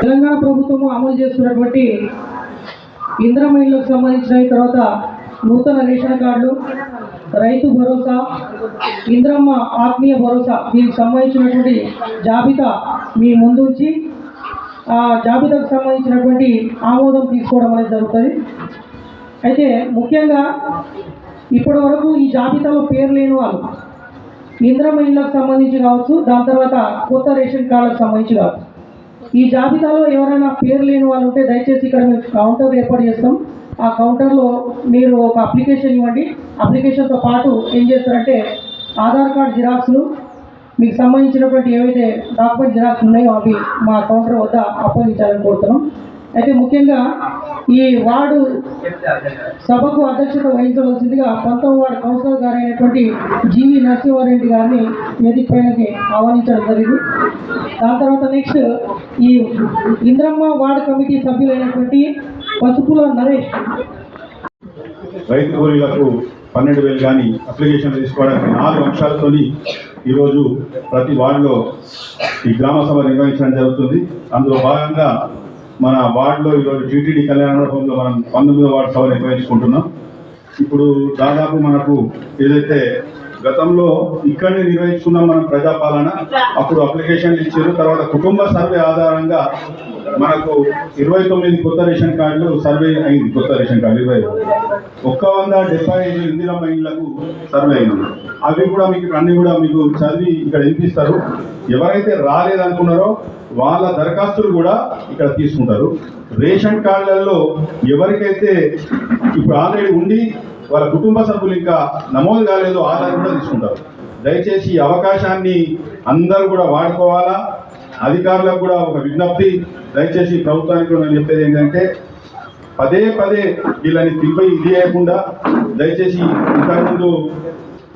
తెలంగాణ ప్రభుత్వము అమలు చేస్తున్నటువంటి ఇంద్రమైన్లకు సంబంధించిన తర్వాత నూతన రేషన్ కార్డులు రైతు భరోసా ఇంద్రమ్మ ఆత్మీయ భరోసా దీనికి సంబంధించినటువంటి జాబితా మీ ముందుంచి ఆ జాబితాకు సంబంధించినటువంటి ఆమోదం తీసుకోవడం అనేది జరుగుతుంది. అయితే ముఖ్యంగా ఇప్పటి వరకు ఈ జాబితాలో పేరు లేని వాళ్ళు ఇంద్రమ్మ ఇళ్ళకు సంబంధించి కావచ్చు దాని తర్వాత కొత్త రేషన్ కార్డులకు సంబంధించి కావచ్చు. ఈ జాబితాలో ఎవరైనా పేరు లేని వాళ్ళు ఉంటే దయచేసి ఇక్కడ మేము కౌంటర్ ఏర్పాటు చేస్తాం. ఆ కౌంటర్లో మీరు ఒక అప్లికేషన్ ఇవ్వండి. అప్లికేషన్తో పాటు ఏం చేస్తారంటే ఆధార్ కార్డ్ జిరాక్స్లు మీకు సంబంధించినటువంటి ఏవైతే డాక్యుమెంట్ జిరాక్స్ ఉన్నాయో అవి మా కౌంటర్ వద్ద అప్పగించాలని కోరుతున్నాం. అయితే ముఖ్యంగా ఈ వార్డు సభకు అధ్యక్షత వహించవలసిందిగా పంతొమ్మిది వార్డు కౌన్సిలర్ గారైనటువంటి జీవి నరసింహారెడ్డి గారిని వేదిక పైనకి ఆహ్వానించడం జరిగింది. దాని తర్వాత నెక్స్ట్ ఈ ఇంద్రమ్మ వార్డు కమిటీ సభ్యులైనటువంటి పసుపుల నరేష్. రైతు కూలీలకు పన్నెండు వేలు కానీ అప్లికేషన్ తీసుకోవడానికి నాలుగు అంశాలతోని ఈరోజు ప్రతి వార్డులో ఈ గ్రామ సభ నిర్వహించడం జరుగుతుంది. అందులో భాగంగా మన వార్డులో ఈరోజు టీటీడీ కళ్యాణ మండపంలో మనం పంతొమ్మిదో వార్డు సభ నిర్వహించుకుంటున్నాం. ఇప్పుడు దాదాపు మనకు ఏదైతే గతంలో ఇక్కడనే నిర్వహించుకున్నాం మనం ప్రజాపాలన. అప్పుడు అప్లికేషన్లు ఇచ్చారు. తర్వాత కుటుంబ సర్వే ఆధారంగా మనకు ఇరవై తొమ్మిది కొత్త రేషన్ కార్డులు సర్వే అయింది. కొత్త రేషన్ కార్డు ఇరవై. ఒక్క వంద డెబ్బై ఐదు ఇందిరమ్మ ఇళ్ళకు సర్వే అయింది అవి కూడా మీకు అన్ని కూడా మీకు చదివి ఇక్కడ వినిపిస్తారు. ఎవరైతే రాలేదనుకున్నారో వాళ్ళ దరఖాస్తులు కూడా ఇక్కడ తీసుకుంటారు. రేషన్ కార్డులలో ఎవరికైతే ఇప్పుడు ఆల్రెడీ ఉండి వాళ్ళ కుటుంబ సభ్యులు ఇంకా నమోదు కాలేదు ఆధార్ కూడా తీసుకుంటారు. దయచేసి ఈ అవకాశాన్ని అందరూ కూడా వాడుకోవాలా? అధికారులకు కూడా ఒక విజ్ఞప్తి. దయచేసి ప్రభుత్వానికి నేను చెప్పేది ఏంటంటే పదే పదే వీళ్ళని తిప్పి ఇది చేయకుండా దయచేసి ఇంతకుముందు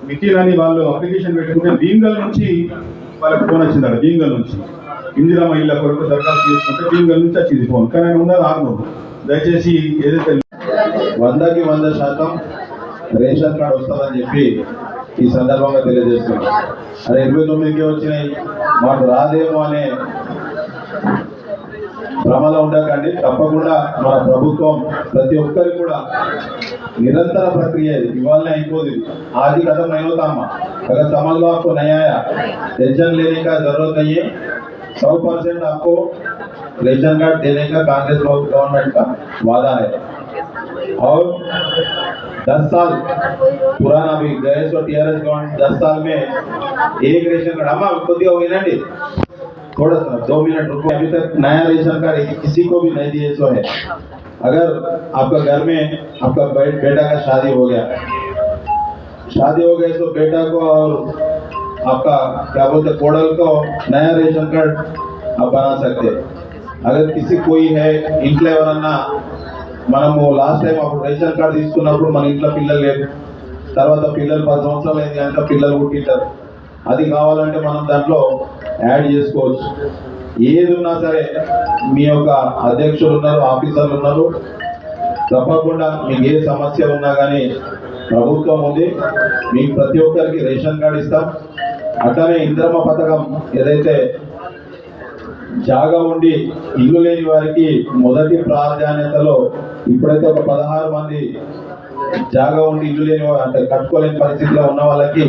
మికీలని వాళ్ళు అప్లికేషన్ పెట్టుకుంటే భీమ్గల్ నుంచి వాళ్ళకి ఫోన్ వచ్చిందట భీమ్గల్ నుంచి. ఇందిరా మహిళ కొరకు దరఖాస్తు చేసుకుంటే భీమ్గల్ నుంచి వచ్చింది ఫోన్. కానీ ఆయన ఉన్నది దయచేసి ఏదైతే వందకి వంద శాతం రేషన్ కార్డు వస్తుందని చెప్పి ఈ సందర్భంగా తెలియజేస్తున్నాం అరే ఇరవై తొమ్మిదికి వచ్చినాయి మాకు రాదేమో అనే భ్రమలో ఉండకండి తప్పకుండా మన ప్రభుత్వం ప్రతి ఒక్కరికి కూడా निरंतर प्रक्रिया है इवाल नहीं को दी आज ही खत्म नहीं होता अम्मा अगर समझ लो आपको नहीं आया टेंशन लेने का जरूरत नहीं है सौ परसेंट आपको रेशन कार्ड देने का कांग्रेस गवर्नमेंट का वादा है और दस साल पुराना भी गए और टीआरएस गवर्नमेंट दस साल में एक रेशन कार्ड हम आपको दिया होगी ना थोड़ा सा, दो मिनट रुको। अभी तक नया रेशन कार्ड किसी को भी नहीं दिए सो है। अगर आपका घर में आपका बेटा का शादी हो गया, शादी हो गया तो बेटा को और आपका, क्या बोलते, कोडल को नया रेशन कार्ड आप बना सकते अगर किसी कोई है इंक्लेवर अन्ना మనము లాస్ట్ టైం అప్పుడు రేషన్ కార్డు తీసుకున్నప్పుడు మన ఇంట్లో పిల్లలు లేరు. తర్వాత పిల్లలు పది సంవత్సరాలు అయింది కనుక పిల్లలు పుట్టింటారు. అది కావాలంటే మనం దాంట్లో యాడ్ చేసుకోవచ్చు. ఏది ఉన్నా సరే మీ యొక్క అధ్యక్షులు ఉన్నారు ఆఫీసర్లు ఉన్నారు. తప్పకుండా మీకు ఏ సమస్య ఉన్నా కానీ ప్రభుత్వం ఉంది. మీకు ప్రతి ఒక్కరికి రేషన్ కార్డు ఇస్తాం. అట్లనే ఇంద్రమ్మ పథకం ఏదైతే జాగా ఉండి ఇల్లు లేని వారికి మొదటి ప్రాధాన్యతలో ఇప్పుడైతే ఒక పదహారు మంది జాగా ఉండి ఇల్లు లేని అంటే కట్టుకోలేని పరిస్థితిలో ఉన్న వాళ్ళకి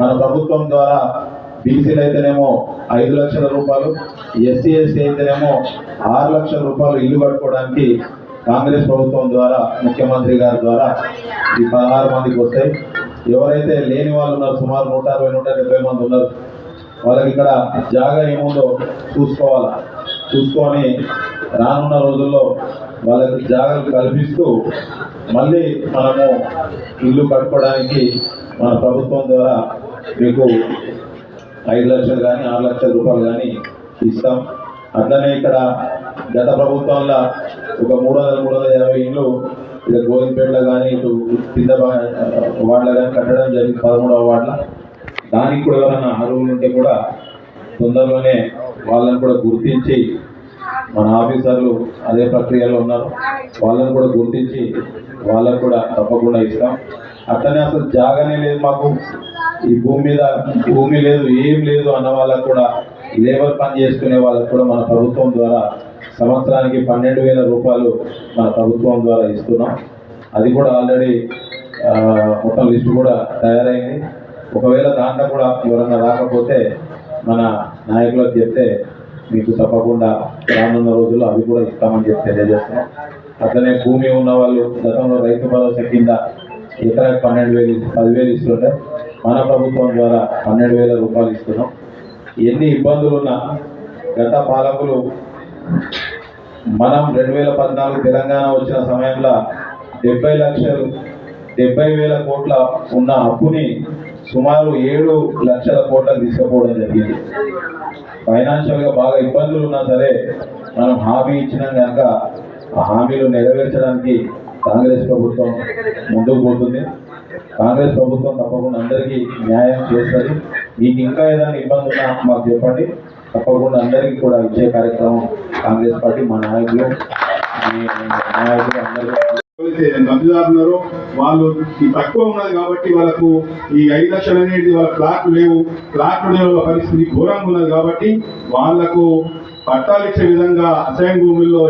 మన ప్రభుత్వం ద్వారా బీసీలు అయితేనేమో ఐదు లక్షల రూపాయలు ఎస్సీ ఎస్టీ అయితేనేమో ఆరు లక్షల రూపాయలు ఇల్లు కట్టుకోవడానికి కాంగ్రెస్ ప్రభుత్వం ద్వారా ముఖ్యమంత్రి గారి ద్వారా ఈ పదహారు మందికి వస్తాయి. ఎవరైతే లేని వాళ్ళు ఉన్నారు సుమారు నూట అరవై నూట డెబ్బై మంది ఉన్నారు వాళ్ళకి ఇక్కడ జాగా ఏముందో చూసుకోవాలా? చూసుకొని రానున్న రోజుల్లో వాళ్ళకి జాగ్రత్త కల్పిస్తూ మళ్ళీ మనము ఇల్లు కట్టుకోవడానికి మన ప్రభుత్వం ద్వారా మీకు ఐదు లక్షలు కానీ ఆరు లక్షల రూపాయలు కానీ ఇస్తాం. అట్లనే ఇక్కడ గత ప్రభుత్వంలో ఒక మూడు వందల మూడు వందల యాభై ఇండ్లు ఇక గోవిందపేటలో కానీ ఇటు కింద వార్డులో కానీ కట్టడం జరిగింది పదమూడవ వార్డులో దానికి కూడా ఎవరైనా అరువులు ఉంటే కూడా తొందరలోనే వాళ్ళని కూడా గుర్తించి మన ఆఫీసర్లు అదే ప్రక్రియలో ఉన్నారు. వాళ్ళని కూడా గుర్తించి వాళ్ళకు కూడా తప్పకుండా ఇస్తాం. అట్లనే అసలు జాగానే లేదు మాకు. ఈ భూమి మీద భూమి లేదు ఏం లేదు అన్న వాళ్ళకు కూడా లేబర్ పని చేసుకునే వాళ్ళకు కూడా మన ప్రభుత్వం ద్వారా సంవత్సరానికి పన్నెండు వేల రూపాయలు మన ప్రభుత్వం ద్వారా ఇస్తున్నాం. అది కూడా ఆల్రెడీ మొత్తం లిస్ట్ కూడా తయారైంది. ఒకవేళ దాంట్లో కూడా ఎవరన్నా రాకపోతే మన నాయకులకు చెప్తే మీకు తప్పకుండా రానున్న రోజుల్లో అవి కూడా ఇస్తామని చెప్పి తెలియజేస్తున్నాం. అట్లనే భూమి ఉన్న వాళ్ళు గతంలో రైతు భరోసా కింద ఎకరాకి పన్నెండు వేలు పదివేలు ఇస్తుంటే మన ప్రభుత్వం ద్వారా పన్నెండు వేల రూపాయలు ఇస్తున్నాం. ఎన్ని ఇబ్బందులు ఉన్నా గత పాలకులు మనం రెండు వేల పద్నాలుగు తెలంగాణ వచ్చిన సమయంలో డెబ్బై లక్షలు డెబ్బై వేల కోట్ల ఉన్న అప్పుని సుమారు ఏడు లక్షల కోట్లు తీసుకుపోవడం జరిగింది. ఫైనాన్షియల్గా బాగా ఇబ్బందులు ఉన్నా సరే మనం హామీ ఇచ్చినాం కనుక ఆ హామీలు నెరవేర్చడానికి కాంగ్రెస్ ప్రభుత్వం ముందుకు పోతుంది. కాంగ్రెస్ ప్రభుత్వం తప్పకుండా అందరికీ న్యాయం చేస్తుంది. మీకు ఇంకా ఏదైనా ఇబ్బంది ఉన్నా మాకు చెప్పండి. తప్పకుండా అందరికీ కూడా ఇచ్చే కార్యక్రమం కాంగ్రెస్ పార్టీ మా నాయకులు నాయకులు అందరూ ఎవరైతే లబ్ధిదారులు ఉన్నారో వాళ్ళు తక్కువ ఉన్నది కాబట్టి వాళ్ళకు ఈ ఐదు లక్షలు అనేది వాళ్ళ ప్లాట్లు లేవు. ప్లాట్లు లేవు పరిస్థితి ఘోరంగా ఉన్నది కాబట్టి వాళ్ళకు పట్టాలిచ్చే విధంగా అసైన్ భూముల్లో